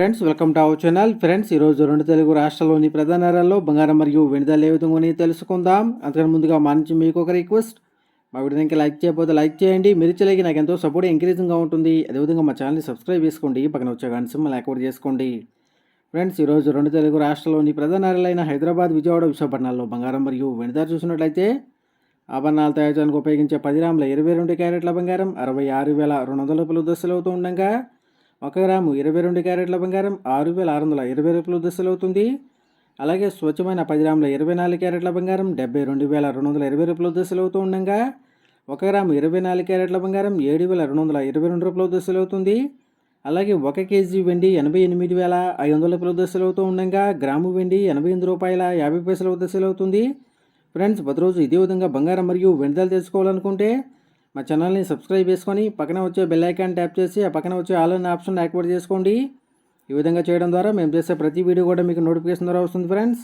Friends welcome to our channel. Friends ఈరోజు రెండు తెలుగు రాష్ట్రాల్లోని ప్రధాన నగరాల్లో బంగారం మరియు వెనుదల ఏ విధంగా ఉన్నాయో తెలుసుకుందాం. అంతకన్నా ముందుగా మా నుంచి మీకు ఒక రిక్వెస్ట్. మా వీడియోకి లైక్ చేయకపోతే లైక్ చేయండి. మీరు చేయలేక నాకు ఎంతో సపోర్ట్ ఎంకరేజింగ్గా ఉంటుంది. అదేవిధంగా మా ఛానల్ని సబ్స్క్రైబ్ చేసుకోండి. పక్కన వచ్చే గంట సింబల్ యాక్టివేట్ చేసుకోండి. ఫ్రెండ్స్ ఈరోజు రెండు తెలుగు రాష్ట్రాల్లోని ప్రధాన నగరాలైన హైదరాబాద్ విజయవాడ విశాఖపట్నాల్లో బంగారం మరియు వెనుదల చూసినట్లయితే ఆభరణాలు తయారు చేయడానికి ఉపయోగించే పది రాముల ఇరవై రెండు క్యారెట్ల బంగారం అరవై ఆరు వేల రెండు వందల రూపాయలు దశలు అవుతూ ఉండగా ఒక గ్రాము ఇరవై రెండు క్యారెట్ల బంగారం ఆరు వేల ఆరు వందల ఇరవై రూపాయలు దశలు అవుతుంది అలాగే స్వచ్ఛమైన పది గ్రాముల ఇరవై నాలుగు క్యారెట్ల బంగారం డెబ్బై రెండు వేల రెండు వందల ఇరవై రూపాయలు దశలు అవుతూ ఉండగా ఒక గ్రాము ఇరవై నాలుగు క్యారెట్ల బంగారం ఏడు వేల రెండు వందల ఇరవై రెండు రూపాయలు దశలు అవుతుంది అలాగే ఒక కేజీ వెండి ఎనభై ఎనిమిది వేల ఐదు వందల రూపాయల దశలవుతూ ఉండగా గ్రాము వెండి ఎనభై ఎనిమిది రూపాయల యాభై పైసల దశలు అవుతుంది ఫ్రెండ్స్ ప్రతిరోజు ఇదే విధంగా బంగారం మరియు వెండిదలు తెలుసుకోవాలనుకుంటే మా ఛానల్ని సబ్స్క్రైబ్ చేసుకొని పక్కన వచ్చే బెల్ ఐకాన్ ట్యాప్ చేసి ఆ పక్కన వచ్చే ఆల్ అనే ఆప్షన్ యాక్టివేట్ చేసుకోండి. ఈ విధంగా చేయడం ద్వారా మేము చేసే ప్రతి వీడియో కూడా మీకు నోటిఫికేషన్ ద్వారా వస్తుంది ఫ్రెండ్స్